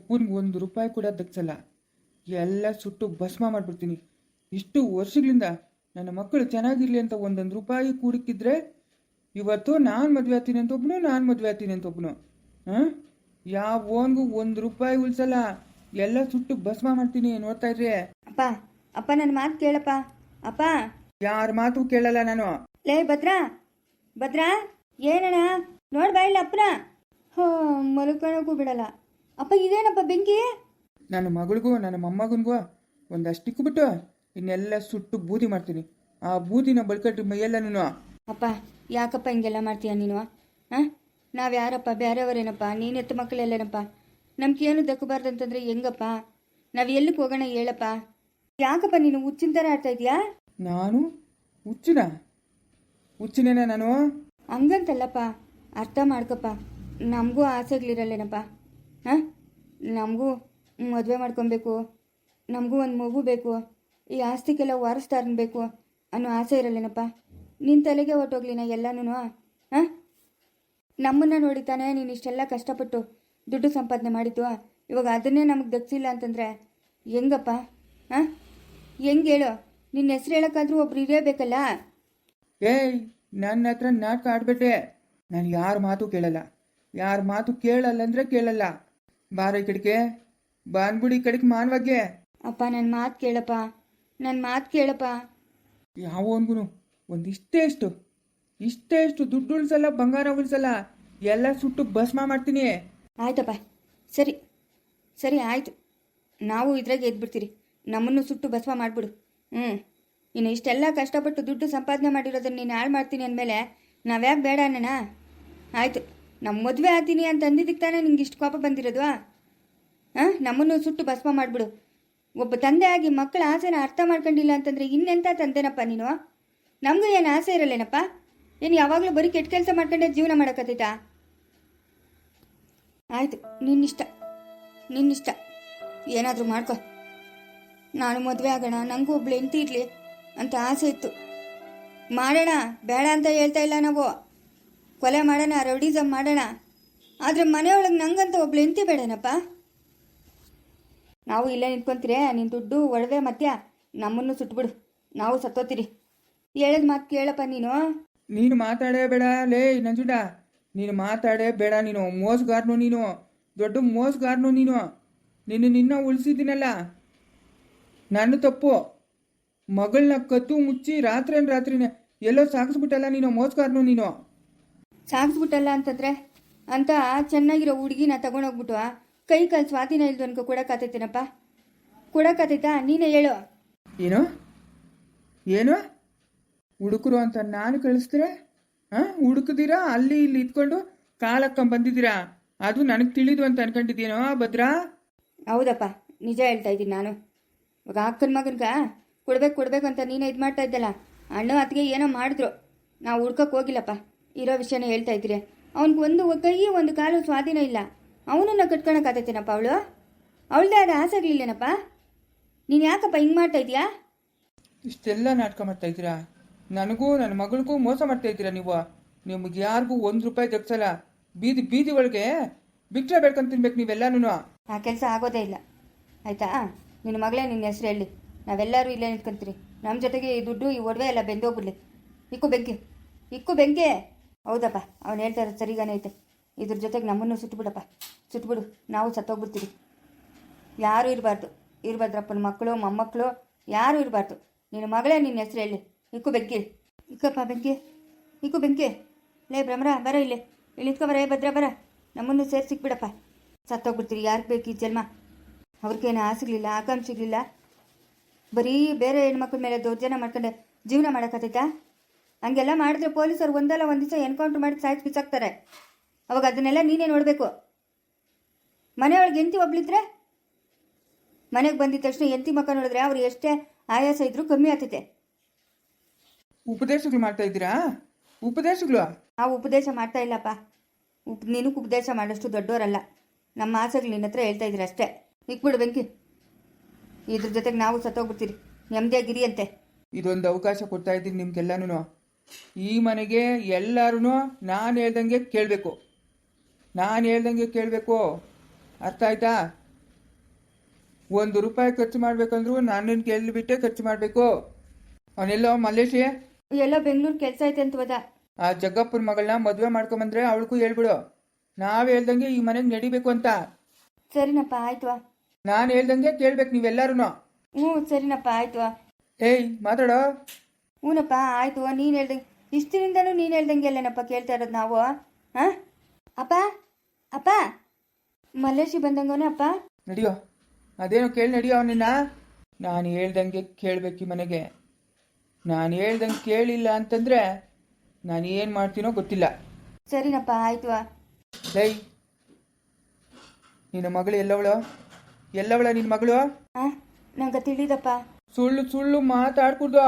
ಉಪ್ಪಿನ ಒಂದು ರೂಪಾಯಿ ಕೂಡ ದಕ್ಸಲ್ಲ. ಎಲ್ಲ ಸುಟ್ಟು ಭಸ್ಮ ಮಾಡಿಬಿಡ್ತೀನಿ. ಇಷ್ಟು ವರ್ಷಗಳಿಂದ ನನ್ನ ಮಕ್ಕಳು ಚೆನ್ನಾಗಿರಲಿ ಅಂತ ಒಂದೊಂದು ರೂಪಾಯಿ ಕೂಡಿಕ್ಕಿದ್ರೆ ಇವತ್ತು ನಾನು ಮದುವೆ ಆಗ್ತೀನಿ ಅಂತ ಒಬ್ಬನು ನಾನು ಮದುವೆ ಆಗ್ತೀನಿ ಅಂತ ಒಬ್ಬನು ಹಾಂ? ಯಾವನ್ಗೂ ಒಂದು ರೂಪಾಯಿ ಉಳಿಸಲ್ಲ. ಎಲ್ಲ ಸುಟ್ಟು ಭಸ್ಮ ಮಾಡ್ತೀನಿ ನೋಡ್ತಾ ಇದ್ರೆ. ಅಪ್ಪ ಅಪ್ಪ ನನ್ನ ಮಾತು ಕೇಳಪ್ಪ. ಅಪ್ಪ. ಯಾರ ಮಾತು ಕೇಳಲ್ಲ ನಾನು. ಲೇ ಭದ್ರಾ. ಭದ್ರಾ. ಏನಣ್ಣ? ನೋಡ್ಬಾ ಇಲ್ಲ ಅಪ್ಪನ. ಹೋ ಮಲ್ಕೊಳಕ್ಕೂ ಬಿಡಲ್ಲ. ಅಪ್ಪ ಇದೇನಪ್ಪ ಬೆಂಕಿ? ನನ್ನ ಮಗಳಿಗೂ ನನ್ನ ಮೊಮ್ಮಗನಿಗೂ ಒಂದಷ್ಟು ಬಿಟ್ಟು ಇನ್ನೆಲ್ಲ ಸುಟ್ಟು ಬೂದಿ ಮಾಡ್ತೀನಿ. ಆ ಬೂದಿನ ಬಳ್ಕಟ್ಟು ನೀನು. ಅಪ್ಪ ಯಾಕಪ್ಪ ಹಿಂಗೆಲ್ಲ ಮಾಡ್ತೀಯ ನೀನು? ಹಾಂ ನಾವು ಯಾರಪ್ಪ? ಬೇರೆಯವರೇನಪ್ಪ ನೀನು ಎತ್ತ ಮಕ್ಕಳೆಲ್ಲೇನಪ್ಪ? ನಮ್ಗೇನು ದಕ್ಕಬಾರ್ದಂತಂದ್ರೆ ಹೆಂಗಪ್ಪ? ನಾವು ಎಲ್ಲಿಗೆ ಹೋಗೋಣ ಹೇಳಪ್ಪ? ಯಾಕಪ್ಪ ನೀನು ಹುಚ್ಚಿನ ಥರ ಆಡ್ತಾ ಇದೆಯಾ ನಾನು? ಹುಚ್ಚಿನ? ಹುಚ್ಚಿನೇನ ನಾನು? ಹಂಗಂತಲ್ಲಪ್ಪ ಅರ್ಥ ಮಾಡ್ಕಪ್ಪ. ನಮಗೂ ಆಸೆಗಳಿರಲ್ಲೇನಪ್ಪ? ಹಾಂ? ನಮಗೂ ಮದುವೆ ಮಾಡ್ಕೊಬೇಕು. ನಮಗೂ ಒಂದು ಮಗು ಬೇಕು. ಈ ಆಸ್ತಿಗೆಲ್ಲ ವಾರಸ್ದಾರನ್ ಬೇಕು ಅನ್ನೋ ಆಸೆ ಇರಲ್ಲೇನಪ್ಪ? ನಿನ್ನ ತಲೆಗೆ ಹೊಟ್ಟೋಗ್ಲಿನ ಎಲ್ಲನೂ ಹಾಂ? ನಮ್ಮನ್ನು ನೋಡಿತಾನೆ ನೀನು ಇಷ್ಟೆಲ್ಲ ಕಷ್ಟಪಟ್ಟು ದುಡ್ಡು ಸಂಪಾದನೆ ಮಾಡಿದ್ದು. ಇವಾಗ ಅದನ್ನೇ ನಮಗೆ ದಕ್ಸಿಲ್ಲ ಅಂತಂದರೆ ಹೆಂಗಪ್ಪ? ಹಾಂ? ಹೆಂಗೆ ಹೇಳು? ನಿನ್ನ ಹೆಸ್ರು ಹೇಳೋಕ್ಕಾದ್ರೂ ಒಬ್ರು ಇರಬೇಕಲ್ಲ ಏಯ್ ನನ್ನ ಹತ್ರ ನಾಟಕ ಆಡ್ಬಿಟ್ಟೆ ನಾನು ಯಾರ ಮಾತು ಕೇಳಲ್ಲ. ಯಾರ ಮಾತು ಕೇಳಲ್ಲ ಅಂದರೆ ಕೇಳಲ್ಲ. ಬಾರ ಈ ಕಡೆಗೆ. ಕಡಿಕ್ ಈ ಕಡೆಗೆ ಮಾನವಾಗೆ. ಅಪ್ಪ ನನ್ನ ಮಾತು ಕೇಳಪ್ಪ. ನನ್ನ ಮಾತು ಕೇಳಪ್ಪ. ಯಾವ ಒಂದು ಇಷ್ಟೇ ಇಷ್ಟು. ಇಷ್ಟೇ ಇಷ್ಟು ದುಡ್ಡು ಉಳಿಸಲ್ಲ ಬಂಗಾರ ಉಳಿಸಲ್ಲ. ಎಲ್ಲ ಸುಟ್ಟು ಭಸ್ಮ ಮಾಡ್ತೀನಿ. ಆಯ್ತಪ್ಪ. ಸರಿ. ಸರಿ ಆಯಿತು. ನಾವು ಇದ್ರಾಗೆ ಎದ್ಬಿಡ್ತೀರಿ. ನಮ್ಮನ್ನು ಸುಟ್ಟು ಭಸ್ಮ ಮಾಡಿಬಿಡು. ಹ್ಞೂ ಇನ್ನು ಇಷ್ಟೆಲ್ಲ ಕಷ್ಟಪಟ್ಟು ದುಡ್ಡು ಸಂಪಾದನೆ ಮಾಡಿರೋದನ್ನ ನೀನು ಹಾಳು ಮಾಡ್ತೀನಿ ಅಂದಮೇಲೆ ನಾವ್ಯಾಕೆ ಬೇಡ ಅಣ್ಣ ಆಯಿತು. ನಮ್ಮ ಮದುವೆ ಆಗ್ತೀನಿ ಅಂತ ಅಂದಿದ್ದಕ್ಕೆ ತಾನೇ ನಿಂಗೆ ಇಷ್ಟು ಕೋಪ ಬಂದಿರೋದು ಹಾಂ ನಮ್ಮನ್ನು ಸುಟ್ಟು ಭಸ್ಮ ಮಾಡಿಬಿಡು. ಒಬ್ಬ ತಂದೆ ಆಗಿ ಮಕ್ಕಳ ಆಸೆನ ಅರ್ಥ ಮಾಡ್ಕೊಂಡಿಲ್ಲ ಅಂತಂದರೆ ಇನ್ನೆಂಥ ತಂದೆನಪ್ಪ ನೀನು? ನಮಗೂ ಏನು ಆಸೆ ಇರಲ್ಲೇನಪ್ಪ? ಏನು ಯಾವಾಗಲೂ ಬರೀ ಕೆಟ್ಟ ಕೆಲಸ ಮಾಡ್ಕೊಂಡೆ ಜೀವನ ಮಾಡೋಕತ್ತೈತಾ? ಆಯಿತು, ನಿನ್ನಿಷ್ಟ. ನಿನ್ನಿಷ್ಟ. ಏನಾದರೂ ಮಾಡ್ಕೊ. ನಾನು ಮದುವೆ ಆಗೋಣ ನನಗೂ ಒಬ್ಳು ಹೆಂಡತಿ ಇರಲಿ ಅಂತ ಆಸೆ ಇತ್ತು. ಮಾಡೋಣ, ಬೇಡ ಅಂತ ಹೇಳ್ತಾ ಇಲ್ಲ ನಾವು. ಕೊಲೆ ಮಾಡೋಣ ರೌಡಿಸಮ್ ಮಾಡೋಣ. ಆದರೆ ಮನೆಯೊಳಗೆ ನಂಗಂತ ಒಬ್ಳು ಹೆಂಡತಿ ಬೇಡನಪ್ಪ. ನಾವು ಇಲ್ಲೇ ನಿಂತ್ಕೊಂತೀರಿ ನಿನ್ನ ದುಡ್ಡು ಒಡವೆ ಮತ್ತೆ ನಮ್ಮನ್ನು ಸುಟ್ಬಿಡು. ನಾವು ಸತ್ತೋತೀರಿ. ಹೇಳಿದ ಮಾತು ಕೇಳಪ್ಪ ನೀನು. ನೀನು ಮಾತಾಡೇ ಬೇಡ, ಲೇ ನಂಜುಂಡ. ನೀನು ಮಾತಾಡೇ ಬೇಡ ನೀನು, ಮೋಸಗಾರನು ನೀನು, ದೊಡ್ಡ ಮೋಸಗಾರನು ನೀನು. ನಿನ್ನ ನಿನ್ನ ಉಳಿಸಿದ್ದೀನಲ್ಲ. ನನ್ನ ತಪ್ಪು. ಮಗಳನ್ನ ಕತ್ತು ಮುಚ್ಚಿ ರಾತ್ರಿ ರಾತ್ರಿನೇ ಎಲ್ಲೋ ಸಾಗಿಸ್ಬಿಟ್ಟಲ್ಲ ನೀನು, ಮೋಸಗಾರನು ನೀನು. ಸಾಗಿಸ್ಬಿಟ್ಟಲ್ಲ ಅಂತಂದ್ರೆ? ಅಂತ ಚೆನ್ನಾಗಿರೋ ಹುಡುಗಿನ ತಗೊಂಡೋಗ್ಬಿಟ್ಟು ಕೈ ಕಾಲು ಸ್ವಾಧೀನ ಇಲ್ದು ಅನ್ಕೋ ಕೊಡಕ್ಕಾತೈತೇನಪ್ಪ ಕೊಡಕ್ಕಾತೈತಾ ನೀನೇ ಹೇಳು. ಏನು? ಏನು? ಹುಡುಕರು ಅಂತ ನಾನು ಕಳಿಸ್ತೀರ? ಹಾಂ? ಹುಡುಕದಿರಾ ಅಲ್ಲಿ ಇಲ್ಲಿ ಇದ್ಕೊಂಡು ಕಾಲಕ್ಕಂಬ ಬಂದಿದ್ದೀರಾ? ಅದು ನನಗೆ ತಿಳಿದು ಅಂತ ಅನ್ಕೊಂಡಿದ್ದೀನೋ ಭದ್ರಾ? ಹೌದಪ್ಪ. ನಿಜ ಹೇಳ್ತಾ ಇದ್ದೀನಿ ನಾನು. ಇವಾಗ ಅಕ್ಕನ ಮಗನ್ಗ ಕೊಡ್ಬೇಕು ಕೊಡ್ಬೇಕು ಅಂತ ನೀನೇ ಇದು ಮಾಡ್ತಾ ಇದ್ದಲ್ಲ. ಅಣ್ಣ ಅತ್ತಿಗೆ ಏನೋ ಮಾಡಿದ್ರು. ನಾವು ಹುಡ್ಕಕ್ಕೆ ಹೋಗಿಲ್ಲಪ್ಪ. ಇರೋ ವಿಷಯನ ಹೇಳ್ತಾ ಇದ್ದೀರಿ. ಅವ್ನಿಗೆ ಒಂದು ಕೈ ಒಂದು ಕಾಲು ಸ್ವಾಧೀನ ಇಲ್ಲ. ಅವನನ್ನ ಕಟ್ಕೊಳಕ್ಕಾತೈತೇನಪ್ಪ ಅವಳು? ಅವಳದೇ ಆದ ಆಸೆಗಳಿಲ್ಲೇನಪ್ಪ ನೀನು ಯಾಕಪ್ಪ ಹಿಂಗೆ ಮಾಡ್ತಾ ಇದೀಯಾ ಇಷ್ಟೆಲ್ಲ ನಾಟಕ ಮಾಡ್ತಾ ಇದ್ದೀರಾ? ನನಗೂ ನನ್ನ ಮಗಳಿಗೂ ಮೋಸ ಮಾಡ್ತಾ ಇದ್ದೀರಾ ನೀವು? ನಿಮ್ಗೆ ಯಾರಿಗೂ ಒಂದು ರೂಪಾಯಿ ದಕ್ಸಲ್ಲ. ಬೀದಿ ಬೀದಿ ಒಳಗೆ ಬಿಟ್ಟರೆ ಬೇಡ್ಕೊಂಡು ತಿನ್ಬೇಕು ನೀವೆಲ್ಲನೂ ಆ ಕೆಲಸ ಆಗೋದೇ ಇಲ್ಲ. ಆಯಿತಾ? ನಿನ್ನ ಮಗಳೇ ನಿನ್ನ ಹೆಸರು ಹೇಳಿ. ನಾವೆಲ್ಲರೂ ಇಲ್ಲೇ ನಿಂತ್ಕೊಂತೀರಿ. ನಮ್ಮ ಜೊತೆಗೆ ಈ ದುಡ್ಡು ಈ ಒಡವೆ ಎಲ್ಲ ಬೆಂದೋಗ್ಬಿಡ್ಲಿ. ಇಕ್ಕು ಬೆಂಕಿ. ಇಕ್ಕು ಬೆಂಕಿ. ಹೌದಪ್ಪ, ಅವ್ನು ಹೇಳ್ತಾ ಇರೋದು ಸರಿಗಾನೇ ಐತೆ. ಇದ್ರ ಜೊತೆಗೆ ನಮ್ಮನ್ನು ಸುಟ್ಬಿಡಪ್ಪ. ಸುಟ್ಬಿಡು, ನಾವು ಸತ್ತೋಗ್ಬಿಡ್ತೀವಿ. ಯಾರೂ ಇರಬಾರ್ದು. ಇರಬಾರ್ದ್ರಪ್ಪನ ಮಕ್ಕಳು, ಮೊಮ್ಮಕ್ಕಳು, ಯಾರೂ ಇರಬಾರ್ದು. ನಿನ್ನ ಮಗಳೇ ನಿನ್ನ ಹೆಸರು ಹೇಳಿ. ಇಕ್ಕು ಬೆಂಕಿ. ಇಕ್ಕಪ್ಪ, ಬೆಂಕಿ. ಇಕ್ಕು ಬೆಂಕಿ. ಲೇ ಭ್ರಮರ, ಬರ ಇಲ್ಲಿ. ಇಲ್ಲಿ ಬರ, ಏ ಭದ್ರ, ಬರ. ನಮ್ಮನ್ನು ಸೇರಿ ಸಿಕ್ಬಿಡಪ್ಪ. ಸತ್ತೋಗ್ಬಿಡ್ತೀರಿ. ಯಾರಿಗೆ ಬೇಕು ಈ ಜನ್ಮ? ಅವ್ರಿಗೇನು ಆಸೆಗಳಿಲ್ಲ, ಆಕಾಂಕ್ಷೆಗಳಿಲ್ಲ? ಬರೀ ಬೇರೆ ಹೆಣ್ಮಕ್ಳ ಮೇಲೆ ದೌರ್ಜನ್ಯ ಮಾಡ್ಕೊಂಡೆ ಜೀವನ ಮಾಡೋಕ್ಕಾತೈತಾ ಹಂಗೆಲ್ಲ ಮಾಡಿದ್ರೆ ಪೊಲೀಸರು ಒಂದಲ್ಲ ಒಂದು ದಿವಸ ಎನ್ಕೌಂಟ್ರ್ ಮಾಡಿ ಸಾಯ್ಸಿ ಬಿಸಾಕ್ತಾರೆ. ಅವಾಗ ಅದನ್ನೆಲ್ಲ ನೀನೇ ನೋಡಬೇಕು. ಮನೆಯೊಳಗೆ ಎಂತಿ ಒಬ್ಳಿದ್ರೆ? ಮನೆಗೆ ಬಂದಿದ್ದ ತಕ್ಷಣ ಎಂತಿ ಮಕ್ಕ ನೋಡಿದ್ರೆ ಅವ್ರು ಎಷ್ಟೇ ಆಯಾಸ ಇದ್ರು ಕಮ್ಮಿ ಆಗ್ತೈತೆ. ಉಪದೇಶಗಳು ಮಾಡ್ತಾ ಇದ್ದೀರಾ? ಉಪದೇಶಗಳು? ಆ ಉಪದೇಶ ಮಾಡ್ತಾ ಇಲ್ಲಪ್ಪ. ಉಪ್ ನಿನಗೆ ಉಪದೇಶ ಮಾಡೋಷ್ಟು ದೊಡ್ಡವರಲ್ಲ. ನಮ್ಮ ಆಸೆಗಳು ನಿನ್ನ ಹತ್ರ ಹೇಳ್ತಾ ಇದ್ದೀರ ಅಷ್ಟೇ. ಇಕ್ಬಿಡು ಬೆಂಕಿ. ಇದ್ರ ಜೊತೆಗೆ ನಾವು ಸತ್ತೋಗ್ಬಿಡ್ತೀರಿ. ನೆಮ್ಮದಿಯಾಗಿರಿ ಅಂತೆ. ಇದೊಂದು ಅವಕಾಶ ಕೊಡ್ತಾ ಇದ್ದೀನಿ ನಿಮ್ಗೆಲ್ಲನೂ ಈ ಮನೆಗೆ ಎಲ್ಲರೂ ನಾನು ಹೇಳ್ದಂಗೆ ಕೇಳಬೇಕು. ನಾನು ಹೇಳ್ದಂಗೆ ಕೇಳಬೇಕು. ಅರ್ಥ ಆಯ್ತಾ? ಒಂದು ರೂಪಾಯಿ ಖರ್ಚು ಮಾಡ್ಬೇಕಂದ್ರೂ ನನ್ನನ್ನು ಕೇಳಿಬಿಟ್ಟೆ ಖರ್ಚು ಮಾಡಬೇಕು. ಅವನೆಲ್ಲೋ ಮಲ್ಲೇಶ್? ಎಲ್ಲ ಬೆಂಗಳೂರು ಕೆಲಸ ಐತೆ ಅಂತ ಹೋದ. ಆ ಜಗ್ಗಪ್ಪನ ಮಗಳನ್ನ ಮದುವೆ ಮಾಡ್ಕೊಂಬಂದ್ರೆ ಅವಳಿಗೂ ಹೇಳ್ಬಿಡು. ನಾವು ಹೇಳ್ದಂಗೆ ಈ ಮನೆಗೆ ನಡಿಬೇಕು ಅಂತ. ಸರಿನಪ್ಪ ಆಯ್ತು ನಾನು ಹೇಳ್ದಂಗೆ ಕೇಳ್ಬೇಕು ನೀವೆಲ್ಲರೂ ಹ್ಞೂ ಸರಿನಪ್ಪ ಆಯ್ತು ಏಯ್ ಮಾತಾಡೋ? ಹ್ಞೂನಪ್ಪ ಆಯ್ತು ನೀನು ಹೇಳ್ದಂಗೆ ಇಷ್ಟಿನಿಂದನೂ ನೀನು ಹೇಳ್ದಂಗೆ ಅಲ್ಲೇನಪ್ಪ ಕೇಳ್ತಾ ಇರೋದು ನಾವು? ಹಾಂ ಅಪ್ಪ ಅಪ್ಪ. ಮಲ್ಲೇಶಿ ಬಂದಂಗವನೇ ಅಪ್ಪ. ನಡಿಯೋ ಅದೇನೋ ಕೇಳಿ ನಡಿಯೋ ನಿನ್ನ? ನಾನು ಹೇಳ್ದಂಗೆ ಕೇಳಬೇಕು ಮನೆಗೆ. ನಾನು ಹೇಳ್ದಂಗೆ ಕೇಳಿಲ್ಲ ಅಂತಂದರೆ ನಾನು ಏನು ಮಾಡ್ತೀನೋ ಗೊತ್ತಿಲ್ಲ. ಸರಿನಪ್ಪ ಆಯ್ತು. ಲೈ ನಿನ್ನ ಮಗಳು ಎಲ್ಲವಳು? ಎಲ್ಲವಳ ನಿನ್ನ ಮಗಳು? ನಂಗೆ ತಿಳಿದಪ್ಪ. ಸುಳ್ಳು ಸುಳ್ಳು ಮಾತಾಡ್ಕೂಡ್ದು?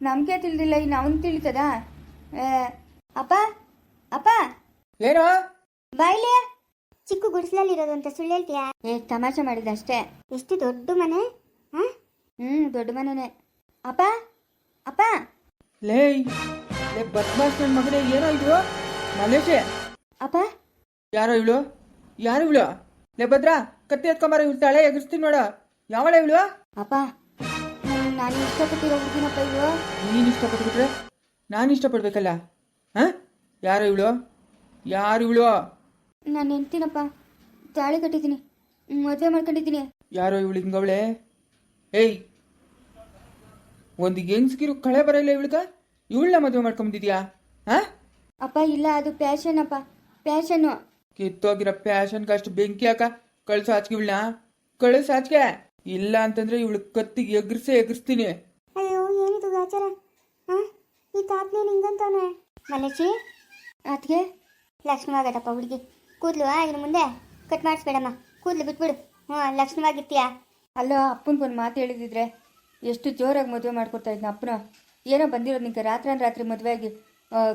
ನಮಗೆ ತಿಳಿದಿಲ್ಲ ಇನ್ನು ಅವನು ತಿಳಿತದ? ಅಪ್ಪ ಅಪ್ಪ! ಏನೋ? ಬಾಯ್ಲೆ! ಚಿಕ್ಕ ಗುಡಿಸ್ಲಲ್ಲಿರೋದು ಇರೋದಂತ ಸುಳ್ಳು ಹೇಳ್ತೀಯಾ? ಏ ತಮಾಷೆ ಮಾಡಿದ ಅಷ್ಟೇ ಎಷ್ಟು ದೊಡ್ಡ ಮನೆ ಹಾ? ಹ್ಞೂ ದೊಡ್ಡ ಮನೆನೇ. ಅಪ್ಪ ಅಪ್ಪ! ಲೇಯ್ ಲೇ ಬದ್ಮಾಸ್ ನನ್ನ ಮಗನೇ ಏನೋ ಇದು? ಮಲೇಶೆ! ಅಪ್ಪ! ಯಾರೋ ಇವಳು? ಯಾರು ಇವಳು? ಲೇ ಭದ್ರಾ ಕತ್ತಿ ಎತ್ಕೊಂಬಾರ ಇವಳು ತಳೆ ಎಗರಿಸ್ತೀನಿ ನೋಡ. ಯಾವಳ ಇವಳು? ಅಪ್ಪ ನಾನು ಇಷ್ಟಪಟ್ಟಿರೋ ಹುಡುಗಿನಪ್ಪ ಇದು ನೀನು ಇಷ್ಟಪಟ್ಬಿಟ್ರೆ ನಾನು ಇಷ್ಟಪಡ್ಬೇಕಲ್ಲ ಹಾಂ? ಯಾರು ಇವಳು? ಯಾರು ಇವಳು? ನಾನು ಹೆಂಡ್ತೀನಪ್ಪ ತಾಳಿ ಕಟ್ಟಿದ್ದೀನಿ ಮದುವೆ ಮಾಡ್ಕೊಂಡಿದ್ದೀನಿ. ಯಾರೋ ಇವಳು ಹಿಂಗವಳೆ? ಏಯ್! ಒಂದು ಹೆಂಗ್ಸ್ಗಿರು ಕಳೆ ಬರಲ್ಲ ಇವಳಿಗ? ಇವಳನ್ನ ಮದುವೆ ಮಾಡ್ಕೊಂಬಂದಿದ್ಯಾ ಹಾಂ? ಅಪ್ಪ ಇಲ್ಲ ಅದು ಪ್ಯಾಷನ್ ಅಪ್ಪ ಪ್ಯಾಷನ್ನು. ಕಿತ್ತೋಗಿರೋ ಪ್ಯಾಷನ್ಗೆ ಅಷ್ಟು ಬೆಂಕಿ ಹಾಕ ಕಳಿಸು ಹಾಚ್ಕೆ ಇವಳನ್ನ ಕಳಿಸು ಹಾಚ್ಕೆ ಇಲ್ಲ ಅಂತಂದ್ರೆ ಇವಳು ಕತ್ತಿಗೆ ಎಗ್ರಿಸೇ ಎಗ್ರಿಸ್ತೀನಿ. ಅಯ್ಯೋ ಏನಿದು ಗಾಚಾರ? ಹಾ ಈ ತಾತ್ನೇ ನಿಂಗಂತವನೆ? ಮಲೇಶಿ ಅದಕ್ಕೆ ಲಕ್ಷ್ಮವಾಗದಪ್ಪ ಹುಡುಗಿ. ಕೂದ್ಲು ಇನ್ನು ಮುಂದೆ? ಕಟ್ ಮಾಡಿಸ್ಬೇಡಮ್ಮ. ಕೂದ್ಲು ಬಿಟ್ಬಿಡು. ಹ್ಞೂ ಲಕ್ಷ್ಮವಾಗಿರ್ತೀಯ ಅಲ್ಲೋ ಅಪ್ಪನಿಗೊಂದು ಮಾತು ಹೇಳಿದಿದ್ರೆ ಎಷ್ಟು ಜೋರಾಗಿ ಮದುವೆ ಮಾಡ್ಕೊಡ್ತಾ ಇದ್ನ ಅಪ್ಪನ. ಏನೋ ಬಂದಿರೋದು ನಿಂಗೆ ರಾತ್ರಿ ರಾತ್ರಿ ಮದುವೆ ಆಗಿ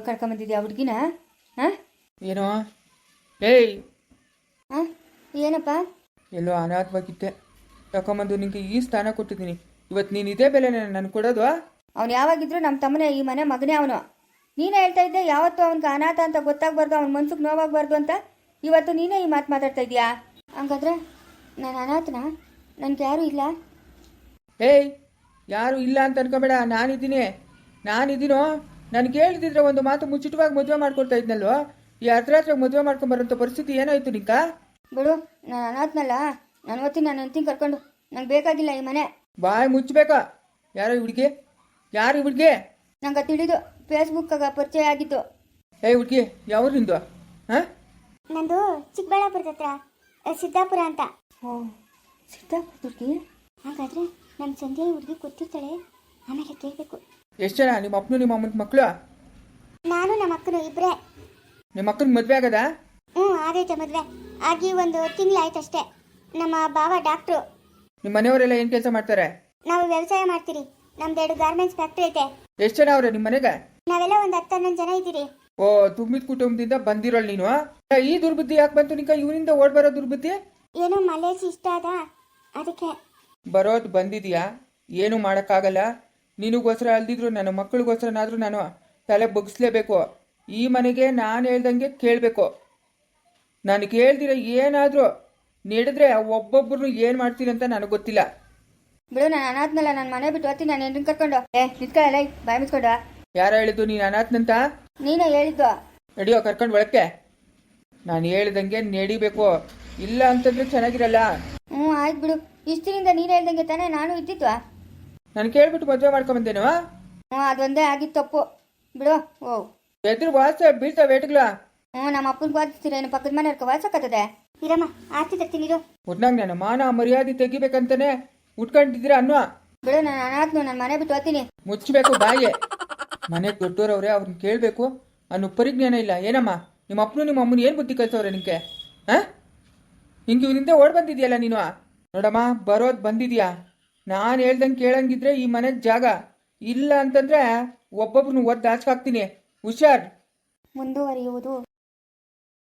ಕರ್ಕೊಂಬಂದಿದ್ಯಾ ಹುಡುಗಿನ? ಹಾಂ ಏನೋ? ಏಯ್! ಹಾಂ ಏನಪ್ಪ? ಎಲ್ಲೋ ಅನಾಥವಾಗಿದ್ದೆ. ತಗೊಂಬಂದು ನಿಂಗೆ ಈ ಸ್ಥಾನ ಕೊಟ್ಟಿದ್ದೀನಿ. ಇವತ್ತು ನೀನು ಇದೇ ಬೆಲೆ ನಾನು ಕೊಡೋದು ಅವ್ನು ಯಾವಾಗಿದ್ರು ನಮ್ಮ ತಮ್ಮನೇ ಈ ಮನೆ ಮಗನೇ ಅವನು. ನೀನೇ ಹೇಳ್ತಾ ಇದ್ದೆ ಯಾವತ್ತೂ ಅವನ್ಗೆ ಅನಾಥ ಅಂತ ಗೊತ್ತಾಗಬಾರ್ದು ಅವ್ನ ಮನ್ಸಿಗೆ ನೋವಾಗಬಾರ್ದು ಅಂತ. ಇವತ್ತು ನೀನೇ ಈ ಮಾತು ಮಾತಾಡ್ತಾ ಇದೀಯಾ? ಹಂಗಾದ್ರೆ ನಾನು ಅನಾಥನ? ನನ್ಗೆ ಯಾರೂ ಇಲ್ಲ? ಏಯ್ ಯಾರು ಇಲ್ಲ ಅಂತ ಅನ್ಕೋಬೇಡ ನಾನಿದ್ದೀನಿ. ನಾನಿದ್ದೀನೋ? ನಾನು ಕೇಳಿದ್ರೆ ಒಂದು ಮಾತು ಮುಚ್ಚಿಟವಾಗಿ ಮದುವೆ ಮಾಡ್ಕೊಡ್ತಾ ಇದ್ನಲ್ವೋ? ಈ ಅರ್ಧರಾತ್ರಿ ಮದುವೆ ಮಾಡ್ಕೊಂಬರೋಂಥ ಪರಿಸ್ಥಿತಿ ಏನಾಯ್ತು ನಿಂಕ? ಬಿಡು ನಾನು ಅನಾಥನಲ್ಲ. ನಾನು ಓದ್ತೀನಿ ನಾನು ಹೆಂಡ್ತೀನಿ ಕರ್ಕೊಂಡು ನಂಗೆ ಬೇಕಾಗಿಲ್ಲ ಈ ಮನೆ. ಬಾಯ್ ಮುಚ್ಚಬೇಕಾ ಯಾರೋ ಹುಡುಗಿ ಯಾರು ಹುಡುಗಿ ನಂಗೆ ತಿಳಿದು ಫೇಸ್ಬುಕ್ಕಾಗ ಪರಿಚಯ ಆಗಿತ್ತು ಏ ಹುಡುಗಿ ಯಾವ್ರು ನಿಂದು? ಹಾಂ? ನಂದು ಚಿಕ್ಕಬಳ್ಳಾಪುರದ ಹತ್ರ ಸಿದ್ದಾಪುರ ಅಂತ. ಓ ಸಿದ್ದಾಪುರ ಹುಡುಗಿ? ಹಾಗಾದ್ರೆ ನಮ್ಮ ಸಂಜೆ ಹುಡುಗಿ ಗೊತ್ತಿರ್ತಾಳೆ ಆಮೇಲೆ ಕೇಳಬೇಕು. ಎಷ್ಟು ಜನ? ನಿಮ್ಮ ಅಪ್ಪನು ನಿಮ್ಮ ಅಮ್ಮನ ಮಕ್ಕಳು ನಾನು ನಮ್ಮ ಅಕ್ಕನು ಇಬ್ಬರೇ ನಿಮ್ಮ ಅಕ್ಕನ ಮದುವೆ ಆಗದಾ? ಹ್ಞೂ ಆಗೈತೆ ಮದುವೆ. ಆಗಿ ಒಂದು ತಿಂಗಳಾಯ್ತಷ್ಟೇ ನಮ್ಮ ಬಾವ ಡಾಕ್ಟ್ರು. ನಿಮ್ಮ ಮನೆಯವರೆಲ್ಲ ಏನ್ ಕೆಲಸ ಮಾಡ್ತಾರೆ? ನಾವು ವ್ಯವಸಾಯ ಮಾಡ್ತೀರಿ. ನಮ್ದೆರಡು ಗಾರ್ಮೆಂಟ್ಸ್ ಫ್ಯಾಕ್ಟ್ರಿ ಐತೆ. ಎಷ್ಟು ಜನ ಅವ್ರೆ ನಿಮ್ಮ ಮನೆಗೆ? ನಾವೆಲ್ಲ ಒಂದು ಹತ್ತು ಹನ್ನೊಂದು ಜನ ಇದ್ದೀರಿ. ಓ ತುಂಬಿದ ಕುಟುಂಬದಿಂದ ಬಂದಿರೋಲ್ ನೀನು ಈ ದುರ್ಬುದ್ಧಿ ಯಾಕೆ ಬಂತು ನಿಂಕ ಇವರಿಂದ ಓಡ್ ಬರೋ ದುರ್ಬುದ್ಧಿ? ಏನೋ ಮಲೇಜ್ ಇಷ್ಟ ಅದ ಅದಕ್ಕೆ. ಬರೋದು ಬಂದಿದ್ಯಾ? ಏನು ಮಾಡೋಕ್ಕಾಗಲ್ಲ? ನಿನಗೋಸ್ಕರ ಅಲ್ದಿದ್ರು ನನ್ನ ಮಕ್ಕಳಿಗೋಸ್ಕರನಾದ್ರೂ ನಾನು ತಲೆ ಬಗ್ಸ್ಲೇಬೇಕು. ಈ ಮನೆಗೆ ನಾನು ಹೇಳ್ದಂಗೆ ಕೇಳಬೇಕು. ನಾನು ಕೇಳ್ದಿರ ಏನಾದರೂ ನಡೆದ್ರೆ ಒಬ್ಬೊಬ್ಬರು ಏನು ಮಾಡ್ತೀನಿ ಅಂತ ನನಗೆ ಗೊತ್ತಿಲ್ಲ. ಬಿಡು ನಾನು ಅನಾಥನಲ್ಲ ನಾನು ಮನೆ ಬಿಟ್ಟು ಹೋಗ್ತೀನಿ ನಾನು ಹೆಂಡ್ರನ್ನ ಕರ್ಕೊಂಡು ಏ ನಿಂತ್ಕೊಳ್ಳಲ್ಲ ಬಾಯ್ ಮುಚ್ಕೊಂಡು ಯಾರ ಹೇಳಿದ್ದು ನೀನು ಅನಾಥನಂತ? ನೀನೇ ಹೇಳಿದ್ದು. ನಡಿಯೋ ಕರ್ಕೊಂಡು ಒಳಕ್ಕೆ. ನಾನು ಹೇಳ್ದಂಗೆ ನಡಿಬೇಕು. ಇಲ್ಲ ಅಂತಂದ್ರೆ ಚೆನ್ನಾಗಿರಲ್ಲ. ಹ್ಞೂ ಆಯ್ತು ಬಿಡು. ಇಷ್ಟಿನಿಂದ ನೀನು ಹೇಳ್ದಂಗೆ ತಾನೇ ನಾನು ಇದ್ದಿತ್ತು ನಾನು ಕೇಳ್ಬಿಟ್ಟು ಮದುವೆ ಮಾಡ್ಕೊಂಬಂದೇನು ಹ್ಞೂ ಅದೊಂದೇ ಆಗಿತ್ತು ತಪ್ಪು. ಬಿಡು ಓ ಎದುರು ವಾಸ ಬೀಳ್ತಾವ ವೇಟ್ಗಳ ಹ್ಞೂ ನಮ್ಮ ಅಪ್ಪನಿಗೆ ಬಾಧಿಸ್ತೀರ ಏನು ಪಕ್ಕದ ಮನೆಯವ್ರಿಗೆ ವಾಸಕ್ಕತ್ತದೆ ಇರಮ್ಮ ಆರ್ತಿ ತರ್ತೀನಿರು ಒಟ್ನಾಗ ನಾನು ಮಾನ ಮರ್ಯಾದೆ ತೆಗಿಬೇಕಂತಾನೆ ಉಟ್ಕೊಂಡಿದ್ದೀರ ಅನ್ನೋ? ಬಿಡು ನಾನು ಅನಾಥನು ನಾನು ಮನೆ ಬಿಟ್ಟು ಹೋಗ್ತೀನಿ. ಮುಚ್ಚಬೇಕು ಬಾಯಿ ಮನೆಗೆ ದೊಡ್ಡೋರವ್ರೆ ಅವ್ರನ್ನ ಕೇಳಬೇಕು. ಅನ್ನೋ ಪರಿಜ್ಞಾನ ಇಲ್ಲ. ಏನಮ್ಮ? ನಿಮ್ಮ ಅಪ್ಪನು ನಿಮ್ಮ ಅಮ್ಮನ ಏನು ಬುದ್ಧಿ ಕಲ್ಸವ್ರೆ ನಿಮಗೆ ಹಾಂ? ಹಿಂಗೆ ಇವನಿಂದ ಓಡ್ ಬಂದಿದ್ಯಲ್ಲ ನೀನು? ನೋಡಮ್ಮ ಬರೋದು ಬಂದಿದ್ಯಾ? ನಾನು ಹೇಳ್ದಂಗೆ ಕೇಳಂಗಿದ್ರೆ ಈ ಮನೆಗೆ ಜಾಗ ಇಲ್ಲ ಅಂತಂದ್ರೆ ಒಬ್ಬೊಬ್ರನ್ನ ಒದ್ದು ಹಾಕ್ತೀನಿ ಹುಷಾರ್. ಮುಂದುವರಿಯುವುದು.